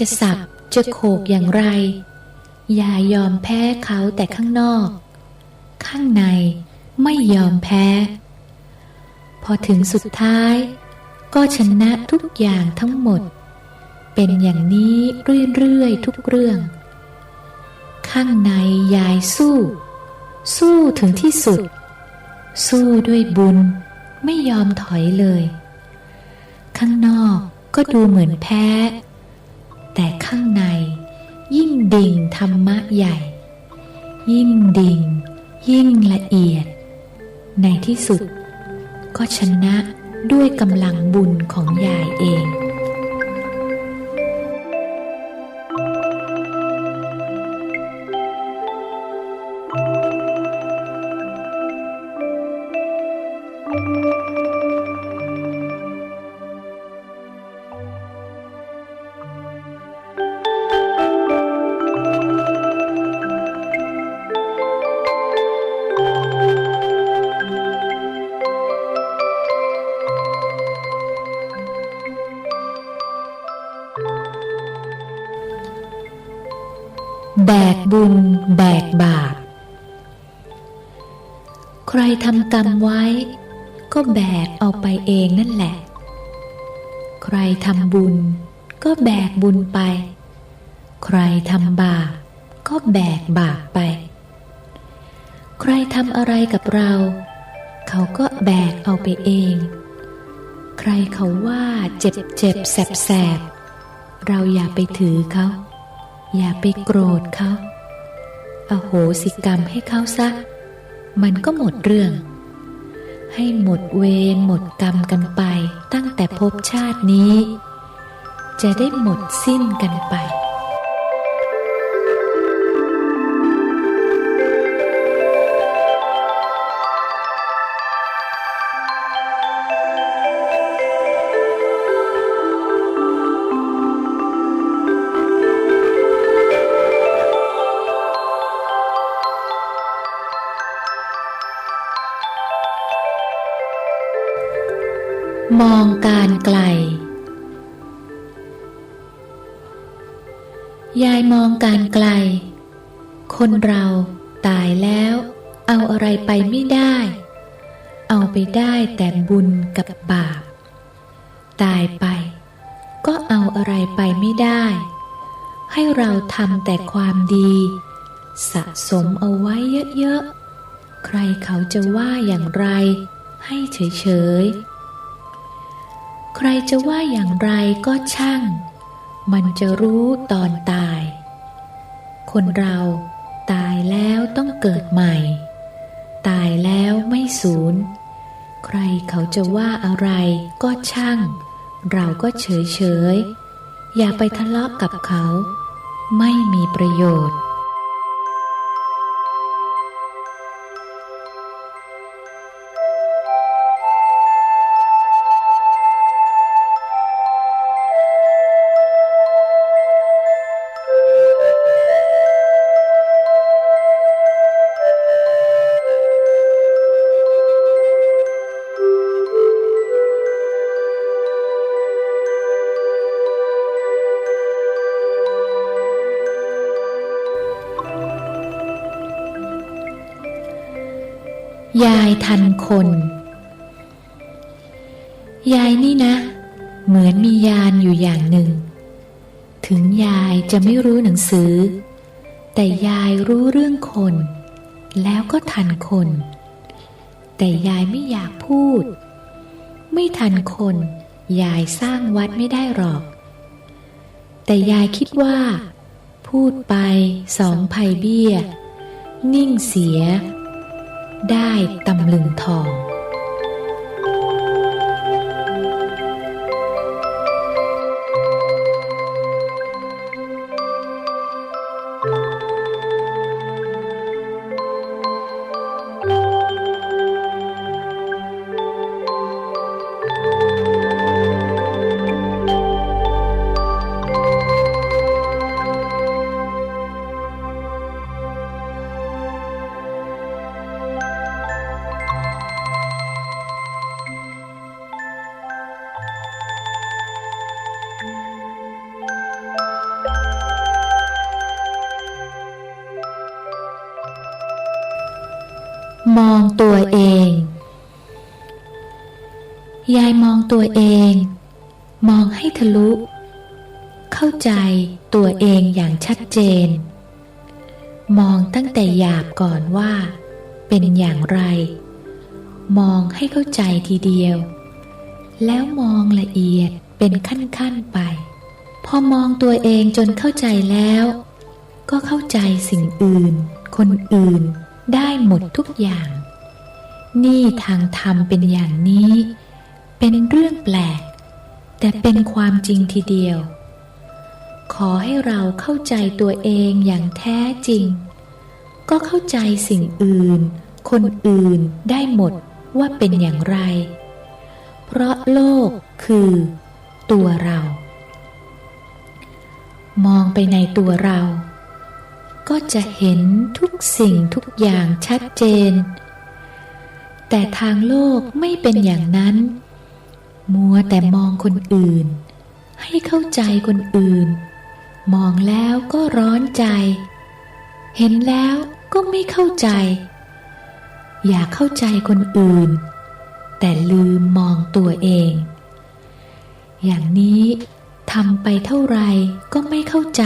จะสับจะโขกอย่างไร อย่ายอมแพ้เขาแต่ข้างนอก ข้างในไม่ยอมแพ้ พอถึงสุดท้าย ก็ชนะทุกอย่างทั้งหมด เป็นอย่างนี้เรื่อยๆทุกเรื่อง ข้างในยายสู้ สู้ถึงที่สุด สู้ด้วยบุญไม่ยอมถอยเลย ข้างนอกก็ดูเหมือนแพ้ แต่ข้างใน ยิ่งดิ่งธรรมะใหญ่ ยิ่งดิ่ง ยิ่งละเอียด ในที่สุด ก็ชนะด้วยกำลังบุญของยายเอง แบกบุญ แบกบาป ใครทำกรรมไว้ ก็แบกเอาไปเองนั่นแหละ ใครทำบุญ ก็แบกบุญไป ใครทำบาป ก็แบกบาปไป ใครทำอะไรกับเรา เขาก็แบกเอาไปเอง ใครเขาว่าเจ็บเจ็บแสบแสบเราอย่าไปถือเขา อย่าไปโกรธเขาอโหสิกรรมให้เขาซะ มันก็หมดเรื่อง ให้หมดเวรหมดกรรมกันไปตั้งแต่พบชาตินี้ จะได้หมดสิ้นกันไป การไกล คนเราตายแล้ว เอาอะไรไปไม่ได้ เอาไปได้แต่บุญกับบาป ตายไป ก็เอาอะไรไปไม่ได้ ให้เราทำแต่ความดี สะสมเอาไว้เยอะๆ ใครเขาจะว่าอย่างไร ให้เฉยๆ ใครจะว่าอย่างไรก็ช่างมันจะรู้ตอนตาย คนเราตายแล้วต้องเกิดใหม่ ตายแล้วไม่สูญ ใครเขาจะว่าอะไรก็ช่าง เราก็เฉยเฉยอย่าไปทะเลาะกับเขา ไม่มีประโยชน์ ยายทันคน ยายนี่นะ เหมือนมียานอยู่อย่างหนึ่ง ถึงยายจะไม่รู้หนังสือ แต่ยายรู้เรื่องคน แล้วก็ทันคน แต่ยายไม่อยากพูด ไม่ทันคน ยายสร้างวัดไม่ได้หรอก แต่ยายคิดว่า พูดไปสองภัยเบี้ย นิ่งเสีย ได้ตำลึงทอง ตัวเอง มองให้ทะลุ เข้าใจตัวเองอย่างชัดเจน มองตั้งแต่หยาบก่อนว่า เป็นอย่างไร มองให้เข้าใจทีเดียว แล้วมองละเอียดเป็นขั้นๆไป พอมองตัวเองจนเข้าใจแล้ว ก็เข้าใจสิ่งอื่น คนอื่นได้หมดทุกอย่าง นี่ทางธรรมเป็นอย่างนี้ เป็นเรื่องแปลก แต่เป็นความจริงทีเดียว ขอให้เราเข้าใจตัวเองอย่างแท้จริง ก็เข้าใจสิ่งอื่น คนอื่นได้หมดว่าเป็นอย่างไร เพราะโลกคือตัวเรา มองไปในตัวเรา ก็จะเห็นทุกสิ่งทุกอย่างชัดเจน แต่ทางโลกไม่เป็นอย่างนั้น มัวแต่มองคนอื่น ให้เข้าใจคนอื่น มองแล้วก็ร้อนใจ เห็นแล้วก็ไม่เข้าใจ อยากเข้าใจคนอื่น แต่ลืมมองตัวเอง อย่างนี้ทำไปเท่าไรก็ไม่เข้าใจ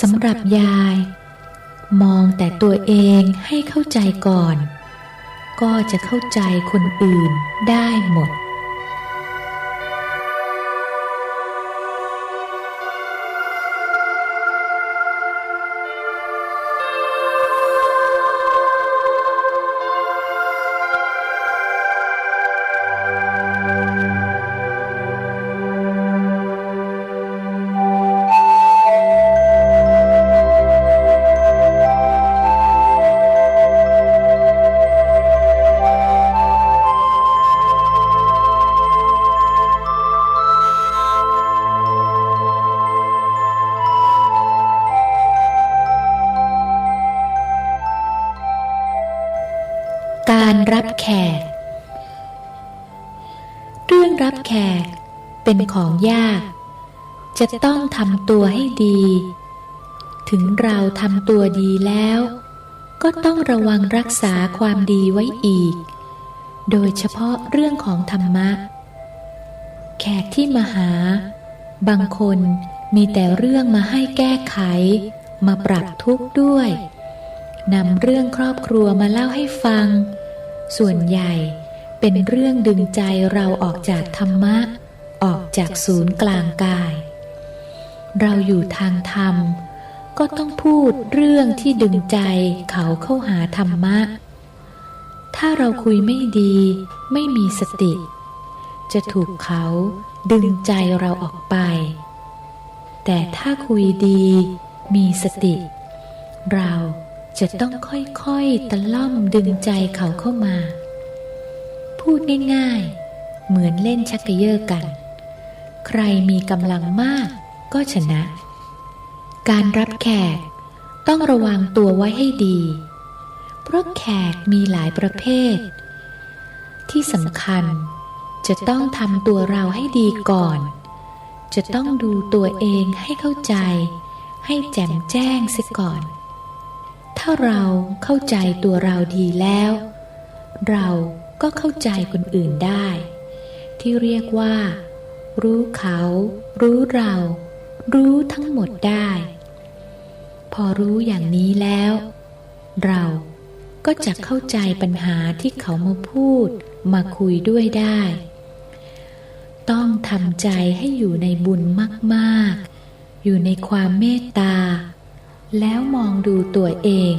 สำหรับยาย มองแต่ตัวเองให้เข้าใจก่อน ก็จะเข้าใจคนอื่นได้หมด การรับแขก เรื่องรับแขกเป็นของยาก จะต้องทำตัวให้ดี ถึงเราทำตัวดีแล้ว ก็ต้องระวังรักษาความดีไว้อีก โดยเฉพาะเรื่องของธรรมะ แขกที่มาหา บางคนมีแต่เรื่องมาให้แก้ไข มาปรับทุกข์ด้วย นำเรื่องครอบครัวมาเล่าให้ฟัง ส่วนใหญ่เป็นเรื่องดึงใจเราออกจากธรรมะ ออกจากศูนย์กลางกาย เราอยู่ทางธรรม ก็ต้องพูดเรื่องที่ดึงใจเขาเข้าหาธรรมะ ถ้าเราคุยไม่ดี ไม่มีสติ จะถูกเขาดึงใจเราออกไป แต่ถ้าคุยดี มีสติ เรา จะต้องค่อยๆตะล่อมดึงใจเขาเข้ามา พูดง่ายๆ เหมือนเล่นชักกระเยาะกัน ใครมีกำลังมากก็ชนะ การรับแขกต้องระวังตัวไว้ให้ดี เพราะแขกมีหลายประเภท ที่สำคัญจะต้องทำตัวเราให้ดีก่อน จะต้องดูตัวเองให้เข้าใจ ให้แจ่มแจ้งเสียก่อน ถ้าเราเข้าใจตัวเราดีแล้ว เราก็เข้าใจคนอื่นได้ ที่เรียกว่า รู้เขา รู้เรา รู้ทั้งหมดได้ พอรู้อย่างนี้แล้ว เราก็จะเข้าใจปัญหาที่เขามาพูดมาคุยด้วยได้ ต้องทำใจให้อยู่ในบุญมาก ๆ อยู่ในความเมตตา แล้วมองดูตัวเอง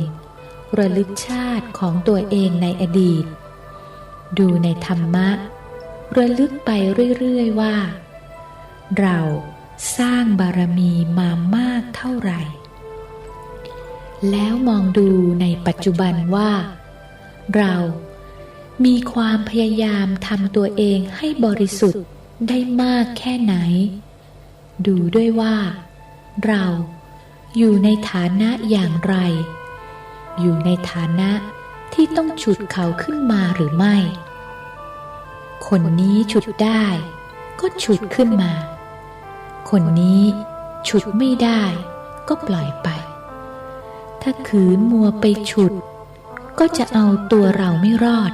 ระลึกชาติของตัวเองในอดีต ดูในธรรมะ ระลึกไปเรื่อย ๆ ว่า เราสร้างบารมีมามากเท่าไหร่ แล้วมองดูในปัจจุบันว่า เรามีความพยายามทำตัวเองให้บริสุทธิ์ได้มากแค่ไหน ดูด้วยว่า เรา อยู่ในฐานะอย่างไร อยู่ในฐานะที่ต้องฉุดเขาขึ้นมาหรือไม่ คนนี้ฉุดได้ ก็ฉุดขึ้นมา คนนี้ฉุดไม่ได้ก็ปล่อยไป ถ้าขืนมัวไปฉุด ก็จะเอาตัวเราไม่รอด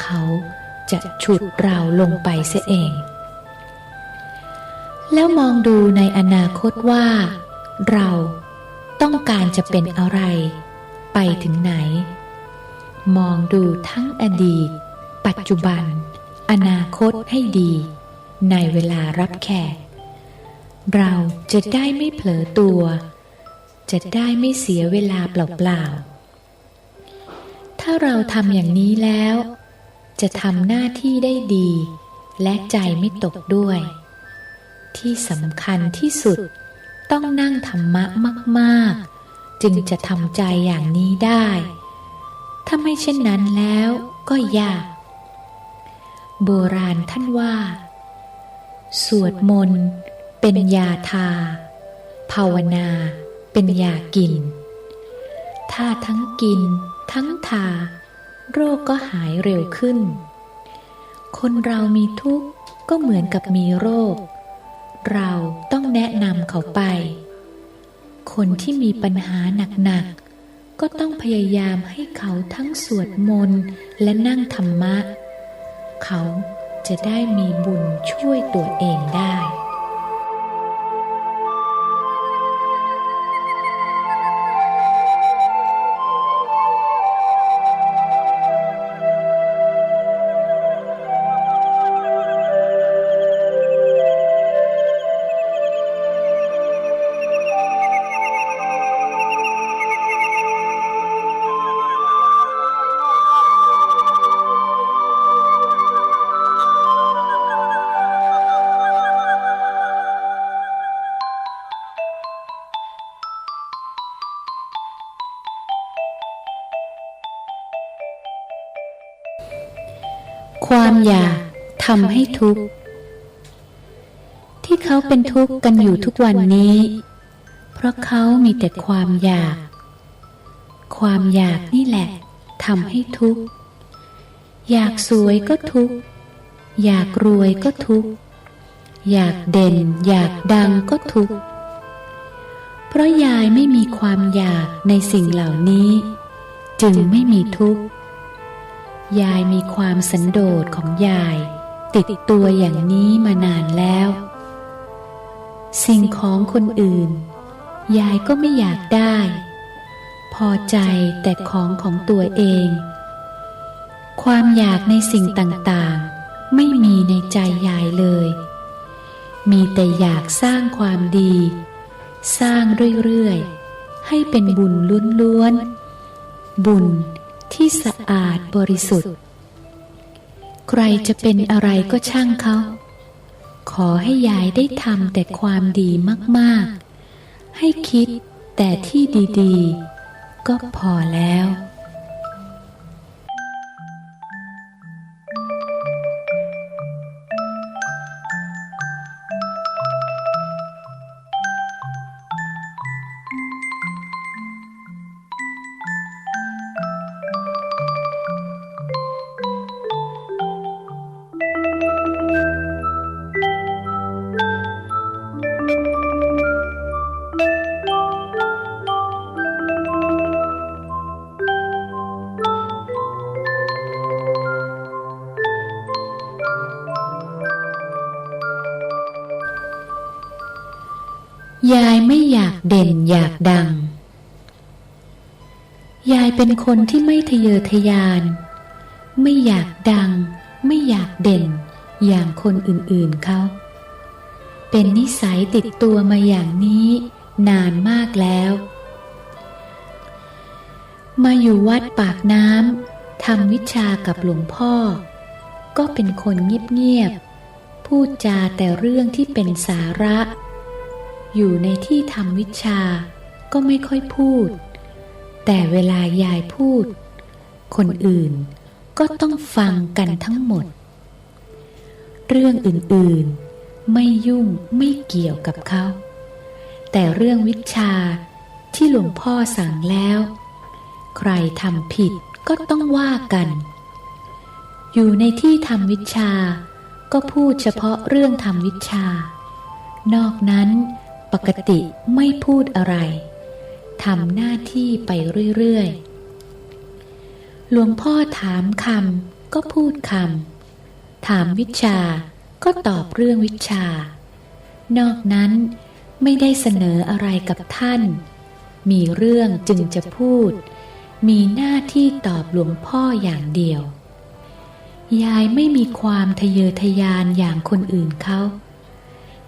เขาจะฉุดเราลงไปเสียเอง แล้วมองดูในอนาคตว่า เราต้องการจะเป็นอะไร ไปถึงไหน มองดูทั้งอดีต ปัจจุบัน อนาคตให้ดี ในเวลารับแขก เราจะได้ไม่เผลอตัว จะได้ไม่เสียเวลาเปล่าๆ ถ้าเราทำอย่างนี้แล้ว จะทำหน้าที่ได้ดี และใจไม่ตกด้วย ที่สำคัญที่สุด ต้องนั่งธรรมะมากๆ จึงจะทำใจอย่างนี้ได้ ถ้าไม่เช่นนั้นแล้วก็ยาก โบราณท่านว่า สวดมนต์เป็นยาทา ภาวนาเป็นยากิน ถ้าทั้งกิน ทั้งทา โรคก็หายเร็วขึ้น คนเรามีทุกข์ก็เหมือนกับมีโรค เราต้อง แนะนำเขาไป คนที่มีปัญหาหนักๆ ก็ต้องพยายามให้เขาทั้งสวดมนต์และนั่งธรรมะ เขาจะได้มีบุญช่วยตัวเองได้ อยากทำให้ทุกข์ ที่เขาเป็นทุกข์กันอยู่ทุกวันนี้ เพราะเขามีแต่ความอยาก ความอยากนี่แหละทำให้ทุกข์ อยากสวยก็ทุกข์ อยากรวยก็ทุกข์ อยากเด่น อยากดังก็ทุกข์ เพราะยายไม่มีความอยากในสิ่งเหล่านี้ จึงไม่มีทุกข์ ยายมีความสันโดษของยาย ติดตัวอย่างนี้มานานแล้ว สิ่งของคนอื่น ยายก็ไม่อยากได้ พอใจแต่ของของตัวเอง ความอยากในสิ่งต่างๆ ไม่มีในใจยายเลย มีแต่อยากสร้างความดี สร้างเรื่อยๆ ให้เป็นบุญล้วนๆบุญ ที่สะอาดบริสุทธิ์ ใครจะเป็นอะไรก็ช่างเขา ขอให้ยายได้ทำแต่ความดีมากๆ ให้คิดแต่ที่ดี ๆ ก็พอแล้ว เด่นอยากดัง ยายเป็นคนที่ไม่ทะเยอทะยาน ไม่อยากดัง ไม่อยากเด่น อย่างคนอื่นๆเขาเป็นนิสัยติดตัวมาอย่างนี้นานมากแล้ว มาอยู่วัดปากน้ำทำวิชากับหลวงพ่อ ก็เป็นคนเงียบๆพูดจาแต่เรื่องที่เป็นสาระ อยู่ในที่ทำวิชาก็ไม่ค่อยพูด แต่เวลายายพูด คนอื่นก็ต้องฟังกันทั้งหมด เรื่องอื่นๆ ไม่ยุ่งไม่เกี่ยวกับเขา แต่เรื่องวิชาที่หลวงพ่อสั่งแล้ว ใครทำผิดก็ต้องว่ากัน อยู่ในที่ทำวิชาก็พูดเฉพาะเรื่องทำวิชา นอกนั้น ปกติไม่พูดอะไรทำหน้าที่ไปเรื่อยๆ หลวงพ่อถามคำก็พูดคำถามวิชาก็ตอบเรื่องวิชา นอกนั้นไม่ได้เสนออะไรกับท่าน มีเรื่องจึงจะพูด มีหน้าที่ตอบหลวงพ่ออย่างเดียว ยายไม่มีความทะเยอทะยานอย่างคนอื่นเขา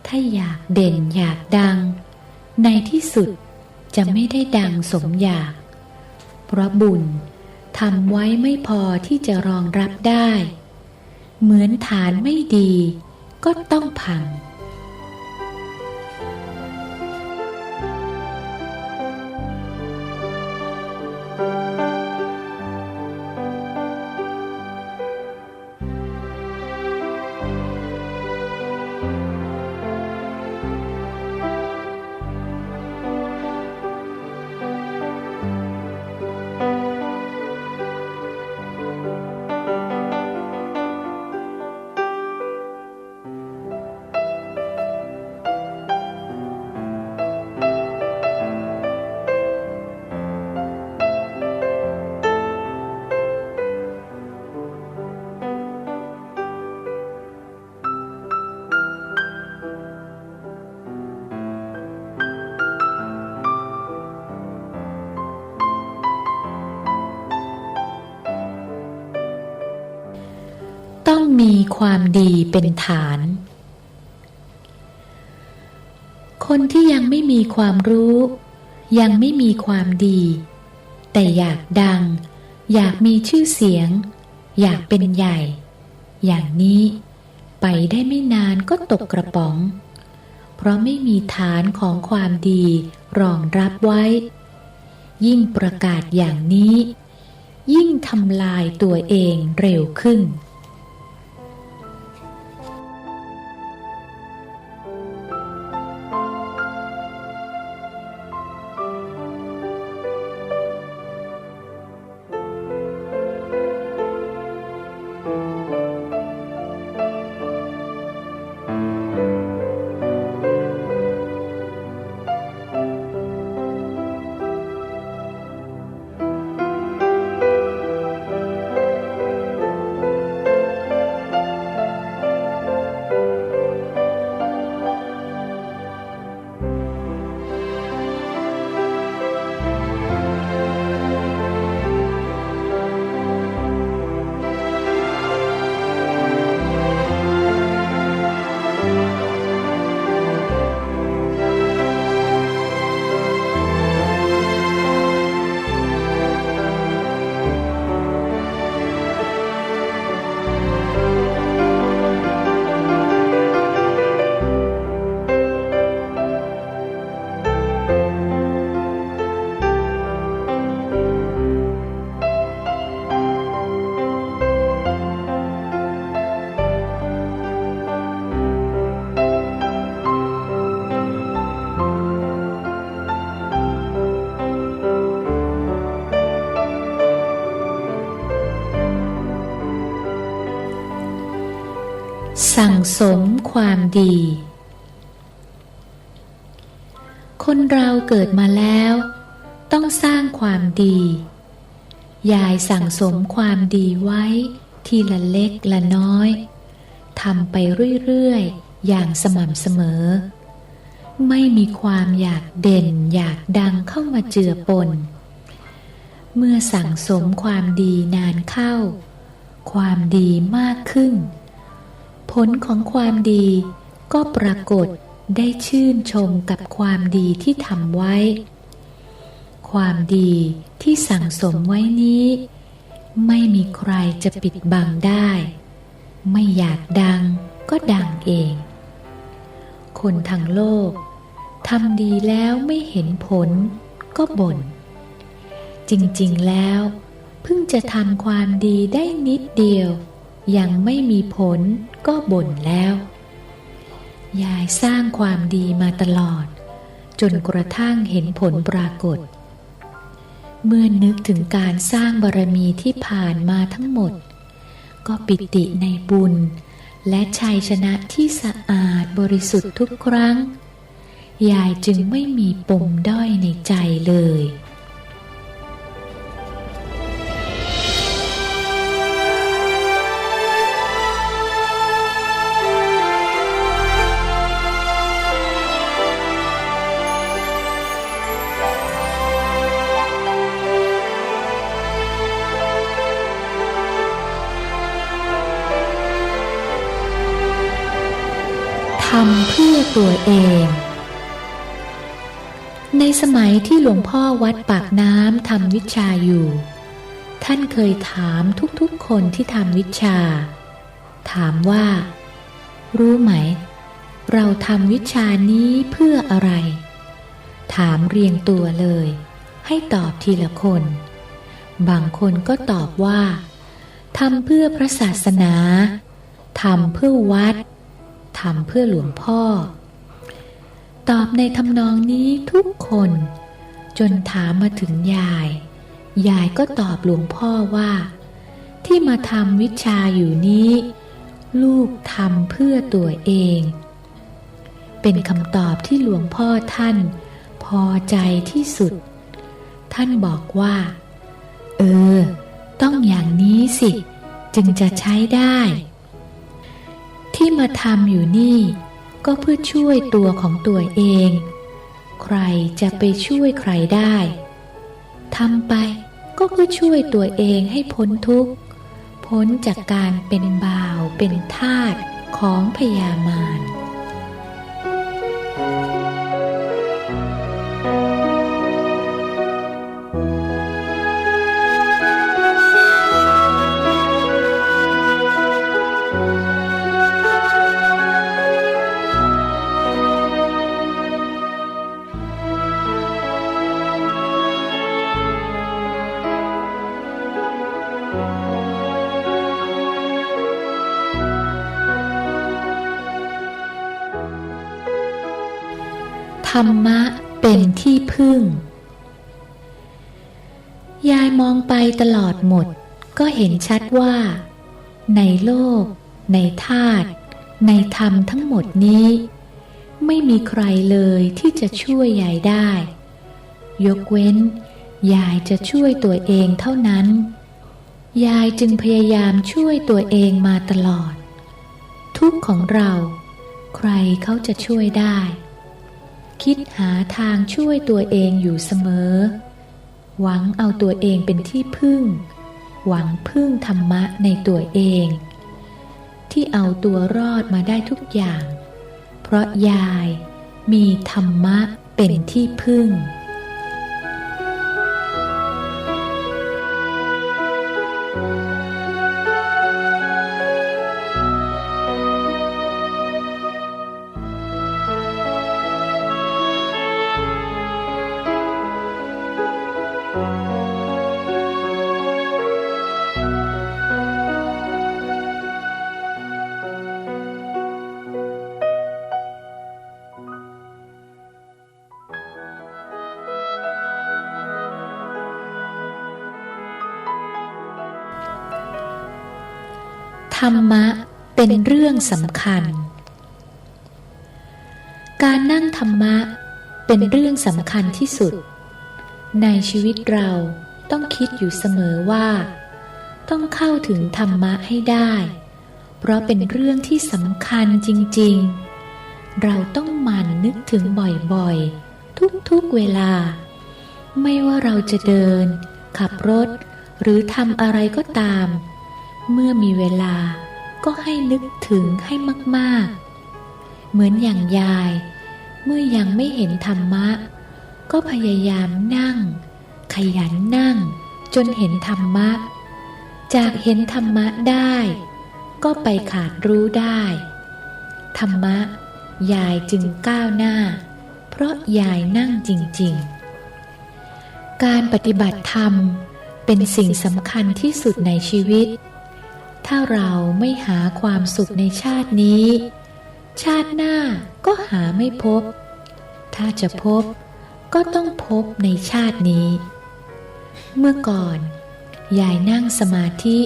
ถ้าอยากเด่นอยากดัง ในที่สุดจะไม่ได้ดังสมอยาก เพราะบุญทำไว้ไม่พอที่จะรองรับได้ เหมือนฐานไม่ดีก็ต้องพัง ความดีเป็นฐาน คนที่ยังไม่มีความรู้ ยังไม่มีความดี แต่อยากดัง อยากมีชื่อเสียง อยากเป็นใหญ่ อย่างนี้ไปได้ไม่นานก็ตกกระป๋อง เพราะไม่มีฐานของความดีรองรับไว้ ยิ่งประกาศอย่างนี้ ยิ่งทำลายตัวเองเร็วขึ้น สั่งสมความดี คนเราเกิดมาแล้ว ต้องสร้างความดี ยายสั่งสมความดีไว้ ทีละเล็กละน้อยทำไปเรื่อยๆ อย่างสม่ำเสมอ ไม่มีความอยากเด่นอยากดังเข้ามาเจือปน เมื่อสั่งสมความดีนานเข้า ความดีมากขึ้น ผลของความดีก็ปรากฏได้ชื่นชมกับความดีที่ทำไว้ ความดีที่สั่งสมไว้นี้ ไม่มีใครจะปิดบังได้ ไม่อยากดังก็ดังเอง คนทั้งโลกทำดีแล้วไม่เห็นผลก็บน่น จริงๆแล้ว เพิ่งจะทำความดีได้นิดเดียว ยังไม่มีผลก็บ่นแล้ว ยายสร้างความดีมาตลอด จนกระทั่งเห็นผลปรากฏ เมื่อนึกถึงการสร้างบารมีที่ผ่านมาทั้งหมด ก็ปิติในบุญ และชัยชนะที่สะอาดบริสุทธิ์ทุกครั้ง ยายจึงไม่มีปมด้อยในใจเลย ตัวเอง ในสมัยที่หลวงพ่อวัดปากน้ำทำวิชาอยู่ ท่านเคยถามทุกๆคนที่ทำวิชา ถามว่า รู้ไหม เราทำวิชานี้เพื่ออะไร ถามเรียงตัวเลย ให้ตอบทีละคน บางคนก็ตอบว่าทำเพื่อพระศาสนาทำเพื่อวัดทำเพื่อหลวงพ่อ ตอบในทำนองนี้ทุกคน จนถามมาถึงยาย ยายก็ตอบหลวงพ่อว่า ที่มาทำวิชาอยู่นี้ ลูกทำเพื่อตัวเอง เป็นคำตอบที่หลวงพ่อท่าน พอใจที่สุด ท่านบอกว่า เออ ต้องอย่างนี้สิ จึงจะใช้ได้ ที่มาทำอยู่นี่ ก็เพื่อช่วยตัวของตัวเอง ใครจะไปช่วยใครได้ทำไปก็เพื่อช่วยตัวเองให้พ้นทุกข์ พ้นจากการเป็นบ่าวเป็นทาสของพยามาร ดหมด ก็เห็นชัดว่า ในโลก ในธาตุในธรรมทั้งหมดนี้ ไม่มีใครเลยที่จะช่วยยายได้ ยกเว้น ยายจะช่วยตัวเองเท่านั้น ยายจึงพยายามช่วยตัวเองมาตลอด ทุกข์ของเรา ใครเขาจะช่วยได้ คิดหาทางช่วยตัวเองอยู่เสมอ หวังเอาตัวเองเป็นที่พึ่ง หวังพึ่งธรรมะในตัวเอง ที่เอาตัวรอดมาได้ทุกอย่าง เพราะยายมีธรรมะเป็นที่พึ่ง รรมะเป็นเรื่องสำคัญ การนั่งธรรมะเป็นเรื่องสำคัญที่สุด ในชีวิตเราต้องคิดอยู่เสมอว่า ต้องเข้าถึงธรรมะให้ได้ เพราะเป็นเรื่องที่สำคัญจริง ๆ เราต้องหมั่นนึกถึงบ่อยๆ ทุกๆเวลา ไม่ว่าเราจะเดิน ขับรถ หรือทำอะไรก็ตาม เมื่อมีเวลาก็ให้นึกถึงให้มากๆ เหมือนอย่างยาย เมื่อยังไม่เห็นธรรมะ ก็พยายามนั่ง ขยันนั่ง จนเห็นธรรมะ จากเห็นธรรมะได้ ก็ไปขาดรู้ได้ ธรรมะ ยายจึงก้าวหน้า เพราะยายนั่งจริง ๆ การปฏิบัติธรรมเป็นสิ่งสำคัญที่สุดในชีวิต ถ้าเราไม่หาความสุขในชาตินี้ ชาติหน้าก็หาไม่พบ ถ้าจะพบก็ต้องพบในชาตินี้ เมื่อก่อน ยายนั่งสมาธิ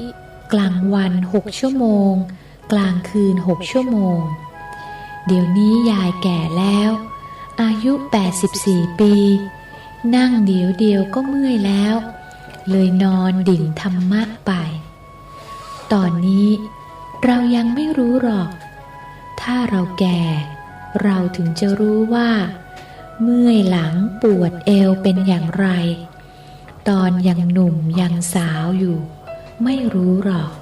กลางวันหกชั่วโมง กลางคืนหกชั่วโมง เดี๋ยวนี้ยายแก่แล้ว อายุ 84 ปี นั่งเดี๋ยวเดียวก็เมื่อยแล้ว เลยนอนดิ่งธรรมะไป ตอนนี้เรายังไม่รู้หรอก ถ้าเราแก่ เราถึงจะรู้ว่า เมื่อยหลังปวดเอวเป็นอย่างไร ตอนยังหนุ่มยังสาวอยู่ ไม่รู้หรอก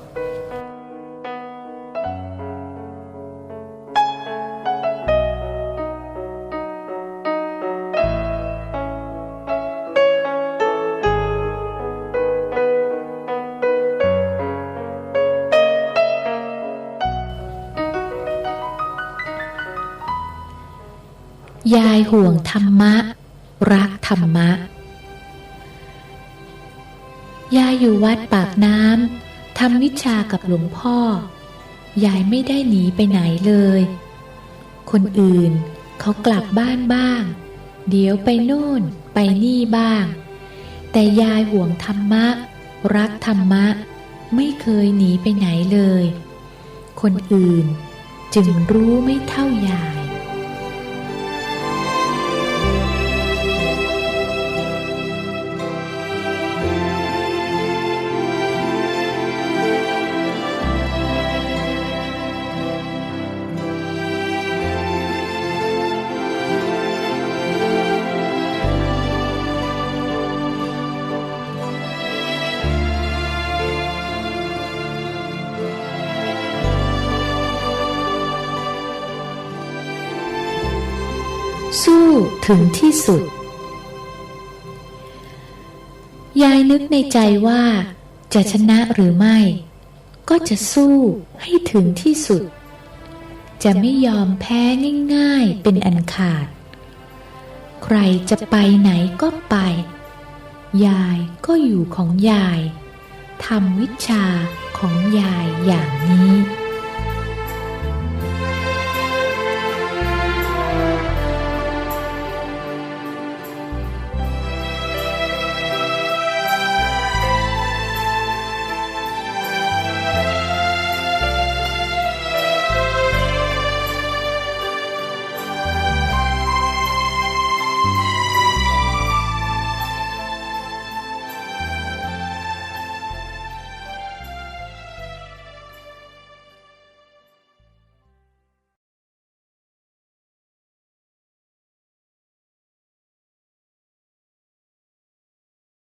ห่วงธรรมะ รักธรรมะ ยายอยู่วัดปากน้ำทำวิชากับหลวงพ่อ ยายไม่ได้หนีไปไหนเลย คนอื่นเขากลับบ้านบ้าง เดี๋ยวไปโน่นไปนี่บ้าง แต่ยายห่วงธรรมะ รักธรรมะ ไม่เคยหนีไปไหนเลย คนอื่นจึงรู้ไม่เท่ายาย ถึงที่สุด ยายนึกในใจว่า จะชนะหรือไม่ ก็จะสู้ให้ถึงที่สุด จะไม่ยอมแพ้ง่ายๆเป็นอันขาด ใครจะไปไหนก็ไป ยายก็อยู่ของยายทำวิชาของยายอย่างนี้